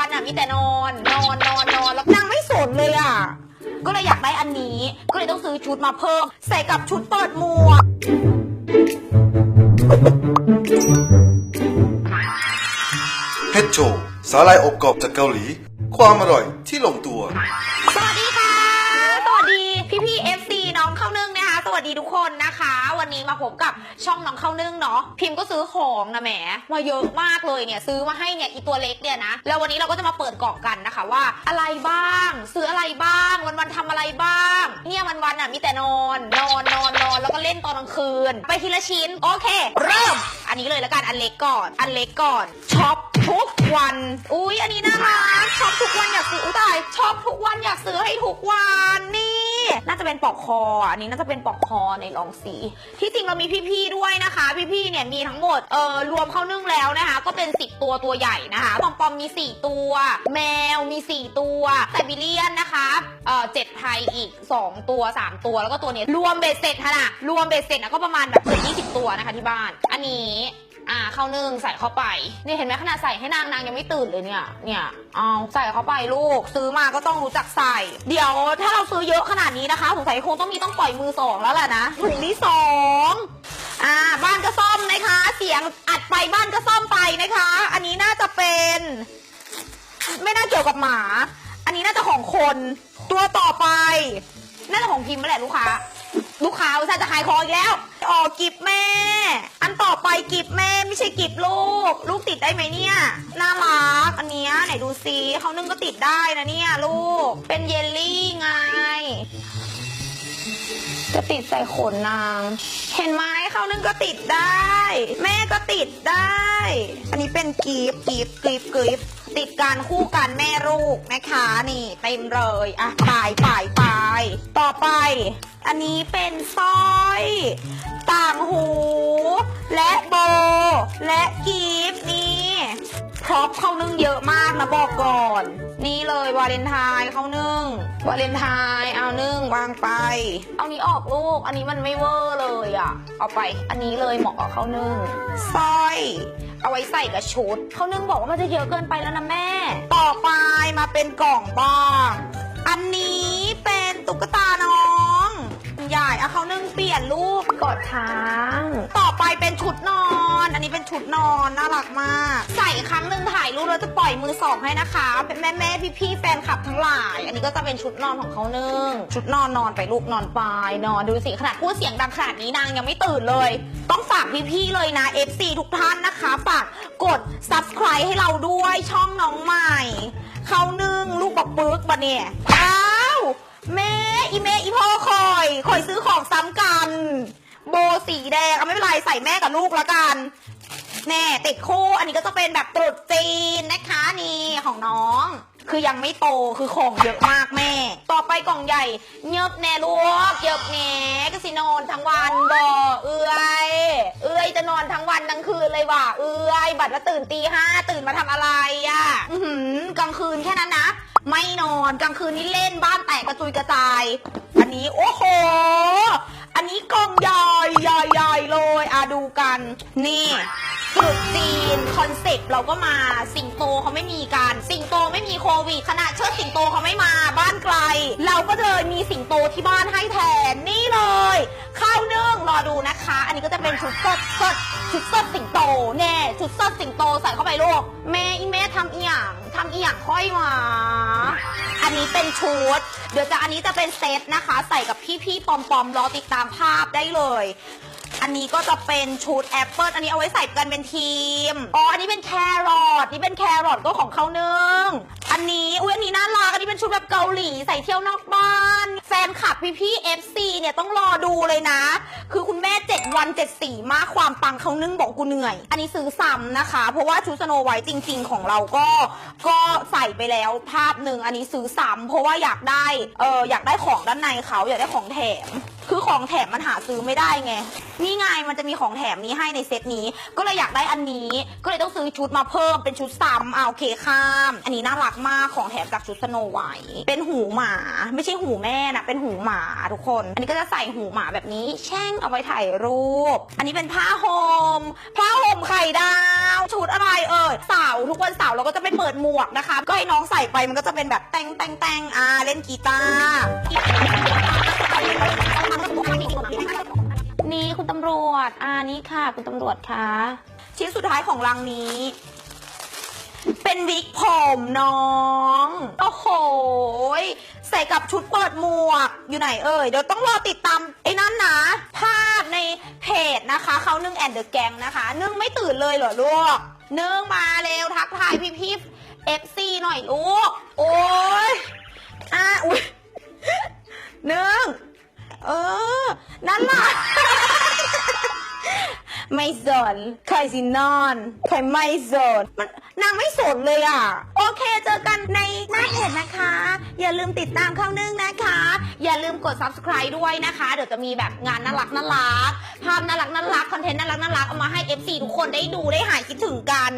วันอะมีแต่นอน นอนนอนนอนแล้วนางไม่สนเลยอะ ก็เลยอยากได้อันนี้ ก็เลยต้องซื้อชุดมาเพิ่ม ใส่กับชุดเปิดหมวกเฮดโชสาลายอบกรอบจากเกาหลี ความอร่อยที่ลงตัว นี้มาพบกับช่องน้องเข้านึ่งเนาะพิมพ์ก็ซื้อของนะแหมมาเยอะมากเลยเนี่ยซื้อมาให้เนี่ยอีตัวเล็กเนี่ยนะแล้ววันนี้เราก็จะมาเปิดกล่องกันนะคะว่า อะไรบ้าง ซื้ออะไรบ้าง วันวันๆทำอะไรบ้าง เนี่ยวันวันๆอะมีแต่นอนนอนนอนนอนแล้วก็เล่นตอนกลางคืน ไปทีละชิ้นโอเค เริ่ม อันนี้เลยแล้วกันอันเล็กก่อน อันเล็กก่อนช็อปทุกวัน อุ้ยอันนี้น่ารักช็อปทุกวันอยากซื้ออุ้ยตายช็อปทุกวันอยากซื้อให้ทุกวัน เป็นปลอกคออะอันนี้น่าจะเป็นปลอกคอในลองสี ที่จริงเรามีพี่ๆด้วยนะคะ พี่ๆเนี่ยมีทั้งหมดเอ่อรวมเข้านึ่งแล้วนะคะ ก็เป็น 10 ตัวตัวใหญ่นะคะปอมปอมมี 4 ตัว แมวมี 4 ตัวไซบีเรียนนะคะเอ่อเจ็ดไทยอีก 2 ตัว 3 ตัวแล้วก็ตัวเนี้ยรวมเบ็ดเสร็จค่ะนะรวมเบ็ดเสร็จนะก็ประมาณแบบเกือบ20 ตัวนะคะที่บ้าน อันนี้ อ่าเข้านึ่งใส่เข้าไปนี่เห็นไหมขนาดใส่ให้นางนางยังไม่ตื่นเลยเนี่ยเนี่ยเอาใส่เข้าไปลูก ซื้อมาก็ต้องรู้จักใส่ เดี๋ยวถ้าเราซื้อเยอะขนาดนี้นะคะสงสัยคงต้องมีต้องปล่อยมือสองแล้วแหละนะถุงที่สองอ่าบ้านก็ซ่อมนะคะ เสียงอัดไปบ้านก็ซ่อมไปนะคะ อันนี้น่าจะเป็น ไม่น่าเกี่ยวกับหมา อันนี้น่าจะของคนตัวต่อไปน่าจะของพิมพ์แหละลูกค้า ลูกค้าอุตส่าห์จะขายของอีกแล้ว ออกกิบแม่ อันต่อไปกิบแม่ไม่ใช่กิบลูก ลูกติดได้ไหมเนี่ย น่ารักอันเนี้ยไหนดูซิเขานึ่งก็ติดได้นะเนี่ยลูก เป็นเยลลี่ไง จะติดใส่ขนนาง เห็นไหมเขานึ่งก็ติดได้ แม่ก็ติดได้ อันนี้เป็นกีบกีบกีบกีบ ติดการคู่กันแม่ลูกนะคะนี่เต็มเลยอะปลายปลายปายต่อไป อันนี้เป็นสร้อยต่างหู และโบ และกีบนี่พร็อพเข้านึ่งเยอะมากนะบอกก่อน นี่เลยวาเลนไทน์เข้านึ่งวาเลนไทน์เอานึ่งวางไป เอานี้ออกลูก อันนี้มันไม่เวอร์เลยอะเอาไป อันนี้เลยเหมาะกับข้าวนึ่งสร้อย เอาไว้ใส่กับชุดข้าวนึ่งบอกว่ามันจะเยอะเกินไปแล้วนะแม่ ต่อไปมาเป็นกล่องบ้าง อันนี้เป็นตุ๊กตาน้องใหญ่อะเขานึ่งเปลี่ยนรูปกอดช้าง ต่อไปเป็นชุดนอน อันนี้เป็นชุดนอนน่ารักมาก ใส่ครั้งหนึ่งถ่ายรูปแล้วจะปล่อยมือสองให้นะคะ เป็นแม่แม่พี่พี่แฟนคลับทั้งหลาย อันนี้ก็จะเป็นชุดนอนของเขานึ่งชุดนอนนอนไปลูกนอนไปนอนดูสิขนาดพูดเสียงดังขนาดนี้นางยังไม่ตื่นเลย ต้องฝากพี่พี่ๆเลยนะ FC ทุกท่านนะคะฝากกด subscribe ให้เราด้วยช่องน้องใหม่เขานึ่งลูกบักปึกบะเนี่ยอ้าวแม่อีเมอีพ่อคอยคอยซื้อของซ้ำกัน โบสีแดงเอาไม่เป็นไรใส่แม่กับลูกแล้วกันแน่ติดคู่อันนี้ก็จะเป็นแบบตรุษจีนนะคะนี่ของน้อง คือยังไม่โตคือของเยอะมากแม่ ต่อไปกล่องใหญ่เยิบแน่ลูกเยิบแหน่ก็สินอนทั้งวันบ่เอื้อยเอื้อยจะนอนทั้งวันทั้งคืนเลยว่ะเอื้อยบัดว่าตื่นตีห้าตื่นมาทำอะไรอะอือหือกลางคืนแค่นั้นนะไม่นอนกลางคืนนี่เล่นบ้านแตกกระจุยกระจาย อันนี้โอ้โห นี้กล่องใหญ่ใหญ่ใหญ่เลยอะดูกัน นี่ตรุดจีนคอนเซ็ปต์เราก็มาสิงโตเขาไม่มีกัน สิงโตไม่มีโควิดขนาดเชิดสิงโตเขาไม่มาบ้านไกล เราก็เลยมีสิงโตที่บ้านให้แทนนี่เลยข้าวนึ่งรอดูนะคะ อันนี้ก็จะเป็นชุดเซิร์เซิร์ ชุดเซิร์สิงโตแน่ชุดเซิร์สิงโตใส่เข้าไปลูกแม่อีแม่ทำอีหยังทำอีหยังค่อยมาอันนี้เป็นชุด เดี๋ยวจะอันนี้จะเป็นเซตนะคะ ใส่กับพี่ๆปอมๆรอติดตามภาพได้เลย อันนี้ก็จะเป็นชุดแอปเปิลอันนี้เอาไว้ใส่กันเป็นทีมอ๋ออันนี้เป็นแครอทนี่เป็นแครอทก็ของเขานึ่งอันนี้ ชุดแบบเกาหลีใส่เที่ยวนอกบ้าน แฟนคลับพี่ๆ FC เนี่ยต้องรอดูเลยนะ คือคุณแม่7วัน7สีมากความปังเขานึ่งบอกกูเหนื่อย อันนี้ซื้อซ้ำนะคะ เพราะว่าชุดสโนไวท์จริง ๆ ของเราก็ก็ใส่ไปแล้วภาพหนึ่งอันนี้ซื้อซ้ำเพราะว่าอยากได้เอออยากได้ของด้านในเขาอยากได้ของแถม คือของแถมมันหาซื้อไม่ได้ไง นี่ไงมันจะมีของแถมนี้ให้ในเซตนี้ ก็เลยอยากได้อันนี้ ก็เลยต้องซื้อชุดมาเพิ่มเป็นชุดซ้ำเอาโอเคข้าม อันนี้น่ารักมากของแถมจากชุดสโนไวท์เป็นหูหมา ไม่ใช่หูแม่นะเป็นหูหมาทุกคน อันนี้ก็จะใส่หูหมาแบบนี้ แช่งเอาไว้ถ่ายรูป อันนี้เป็นผ้าห่มผ้าห่มไข่ดาว ชุดอะไรเอ่ยเสาร์ทุกวันเสาร์เราก็จะไปเปิดหมวกนะคะ ก็ให้น้องใส่ไปมันก็จะเป็นแบบแตงแตงแตงอ่าเล่นกีตาร์ำรวจอ่านี่ค่ะ คุณตำรวจคะชิ้นสุดท้ายของรังนี้ เป็นวิกผมน้อง โอ้โหใส่กับชุดเปิดหมวกอยู่ไหนเอ่ย เดี๋ยวต้องรอติดตามไอ้นั่นนะ ภาพในเพจนะคะเขานึ่งแอนเดอะแกงนะคะ นึ่งไม่ตื่นเลยเหรอลูก นึ่งมาเร็วทักทายพี่พี่เอฟซีหน่อยลูก โอ้ยอะอุ้ยนึ่งเออ นั่นล่ะ ไม่สนใครสินอนใครไม่สนมันนางไม่สนเลยอะ โอเคเจอกันในหน้าเพจนะคะ อย่าลืมติดตามข้างนึงนะคะ อย่าลืมกด subscribe ด้วยนะคะ เดี๋ยวจะมีแบบงานน่ารักน่ารักภาพน่ารักน่ารักคอนเทนต์น่ารักน่ารักเอามาให้ FC ทุกคนได้ดูได้หายคิดถึงกัน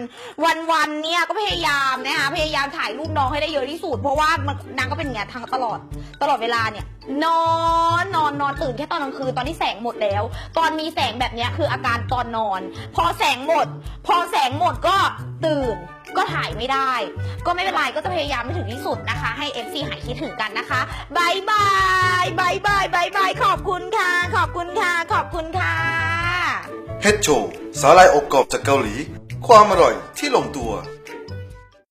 วันๆเนี่ยก็พยายามนะคะพยายามถ่ายรูปน้องให้ได้เยอะที่สุด เพราะว่านางก็เป็นอย่างเงี้ยทางตลอดตลอดเวลาเนี่ยนอนนอน ตื่นแค่ตอนกลางคืนตอนที่แสงหมดแล้ว ตอนมีแสงแบบเนี้ยคืออาการตอนนอน พอแสงหมด พอแสงหมดก็ตื่นก็ถ่ายไม่ได้ ก็ไม่เป็นไรก็จะพยายามไม่ถึงที่สุดนะคะ ให้ FC หายคิดถึงกันนะคะบายบายบายบายบายบายขอบคุณค่ะ ขอบคุณค่ะ ขอบคุณค่ะเฮดโชสาหร่ายอบกรอบจากเกาหลี ความอร่อยที่ลงตัว